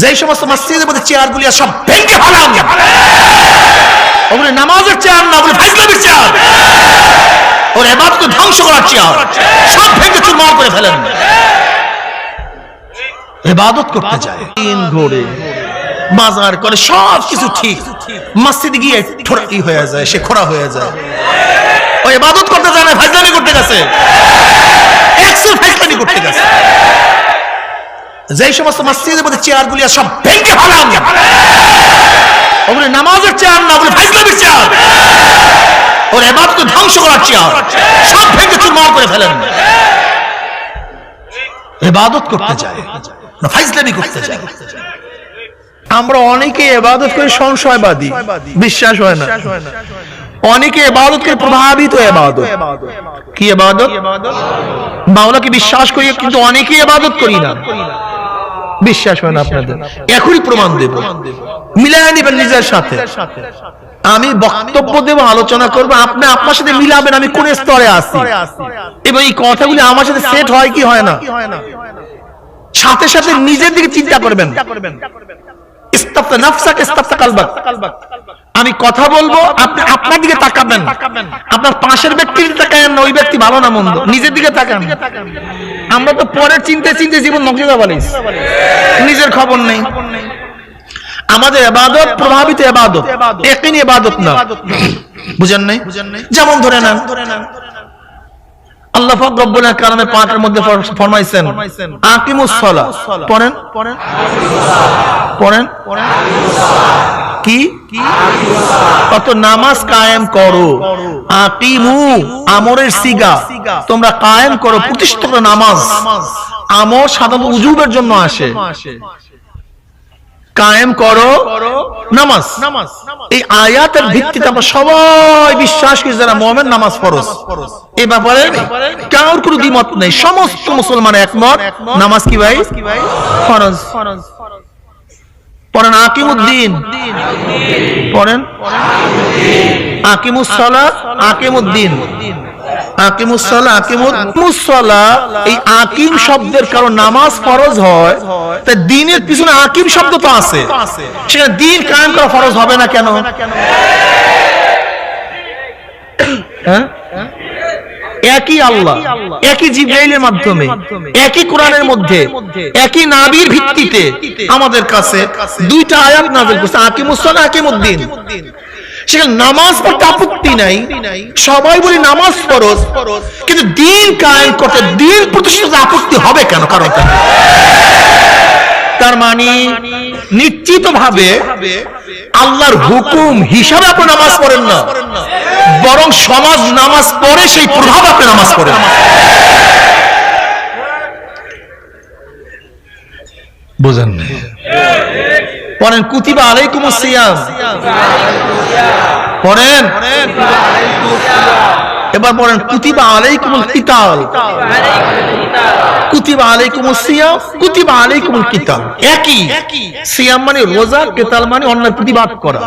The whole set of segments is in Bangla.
যেই সমস্ত মসজিদের মধ্যে চেয়ার গুলি সব ভেঙে ফেলাম ওগুলো নামাজের চেয়ার না, ওগুলো চেয়ার। ওর এবাদকে ধ্বংস করার চেয়ার। সব ভেঙে চুরমার করে ফেলেন। এবাদত করতে যায়। দিন ঘোরে, বাজার করে, সব কিছু ঠিক। মসজিদে গিয়ে হয়ে যায়, সে খোরা হয়ে যায়। ও ইবাদত করতে যায় না করতে গেছে একশো ফাইজলামি করতে গেছে যেই সমস্ত মসজিদের মধ্যে চেয়ার গুলি সব ভেঙে ফেলাম। ওগুলো নামাজের চেয়ার না, ওগুলো ফাইজলামির চেয়ার। ওর এবাদকে ধ্বংস করার চেয়ার। সব ভেঙে চুরমার করে ফেলেন। এবাদত করতে যায় না করতে যায়। আমরা অনেকে এবাদত করে সংশয়বাদী, বিশ্বাস হয় না। অনেকে এবাদত করে প্রভাবিত এবাদত। কি এবাদত? বিশ্বাস করি কিন্তু অনেকে এবাদত করি না। বিশ্বাস হয় না আপনাদের। এখনই প্রমাণ দেব। মিলায় নেবেন নিজের সাথে। আমি বক্তব্য দেব আলোচনা করব। আপনি আপনার সাথে মিলাবেন আমি কোন স্তরে আছি? এবং এই কথাগুলি আমার সাথে সেট হয় কি হয় না? সাথে সাথে নিজের দিকে চিন্তা করবেন। ইস্তাফতা নাফসাক ইস্তাফতা কালবাক। আমি কথা বলব আপনি আপনার দিকে তাকাবেন। আপনার পাশের ব্যক্তির তাকাবেন না ওই ব্যক্তি ভালো না মন্দ। নিজের দিকে তাকান। আমরা তো পরের চিন্তে চিন্তে জীবন নকশা বালিস নিজের খবর নেই। আমাদের এবাদত প্রভাবিত এবাদত একই এবাদত। না। বুঝেন নাই? যেমন ধরে নেন। আল্লাহ পাক রব্বুল কালামে পাকের মধ্যে ফর- ফরমাইছেন আকিমুস সালাহ। পড়েন? পড়েন? কি কত নামাজ কায়েম করো। আকিমু আমরের সিগা। তোমরা কায়েম করো, প্রতিষ্ঠিত নামাজ। আমর সাধারণত উজুবের জন্য আসে। কায়েম করো নামাজ। এই আয়াতের ভিত্তিতে আমরা সবাই বিশ্বাস করি যারা মোহামেন নামাজ ফরজ এই ব্যাপারে কারোর কোনো দ্বিমত নেই। সমস্ত মুসলমান একমত। নামাজ কি ভাই? ফরজ। পড়েন আকিমুদ্দিন। পড়েন আকিমুস সালাত আকিমুদ্দিন। আকিমুসসালা আকিমুসসালা এই আকিম শব্দের কারণ নামাজ ফরজ হয় দিনের পিছনে আকিম শব্দ তো আছে। সেখানে দিন কায়েম করা ফরজ হবে না কেন? হ্যাঁ? একই আল্লাহ একই জিব্রাইলের মাধ্যমে একই কোরআনের মধ্যে একই নাবির ভিত্তিতে আমাদের কাছে দুইটা আয়াত নাযিল করছে আকিমুসসালা আকিমুদ্দিন সেখানে নামাজ পড়তে আপত্তি নাই সবাই বলি নামাজ ফরজ কিন্তু দিন কায়েম করতে দিন প্রতিষ্ঠিত আপত্তি হবে কেন কারণটা কি? তার মানে নিশ্চিত ভাবে আল্লাহর হুকুম হিসাবে আপনি নামাজ পড়েন না। বরং সমাজ নামাজ পড়ে সেই প্রভাব আপনি নামাজ পড়েন। বুঝেন পড়েন কুতিবা আলাইকুম সিয়াম। পড়েন? এবার পড়েন কুতিবা আলাইকুমুল কিতাল। কুতিবা আলাইকুমুস সিয়াম কুতিবা আলাইকুমুল কিতাল। একই। সিয়াম মানে রোজা কিতাল মানে অন্যের প্রতিবাদ করা।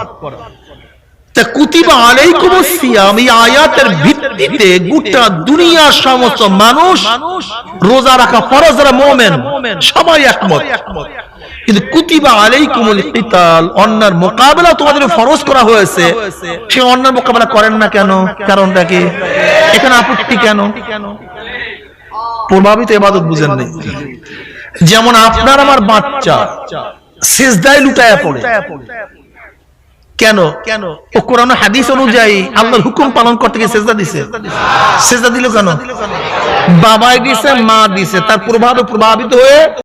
তা কুতিবা আলাইকুমুস সিয়াম এই আয়াতের ভিত্তিতে গোটা দুনিয়ার সমস্ত মানুষ রোজা রাখা ফরজ যারা মুমিন সবাই একমত। কিন্তু কুতিবা আলাইকুমুল কিতাল অন্যার মোকাবেলা তোমাদের ফরজ করা হয়েছে। সে অন্যার মোকাবেলা করেন না কেন? কারণটা কি? এখানে আপত্তি কেন? প্রভাবিত এবাদত বুঝেন নেই। যেমন আপনার আমার বাচ্চা সেজদায় লুটায়া পড়ে। কেন? কেন ও কোরআন হাদিস অনুযায়ী আল্লাহর হুকুম পালন করতে গিয়ে সেজদা দিছে। সেজদা দিল কেন? বাবাই দিছে, মা দিছে, তার প্রভাবে প্রভাবিত হয়ে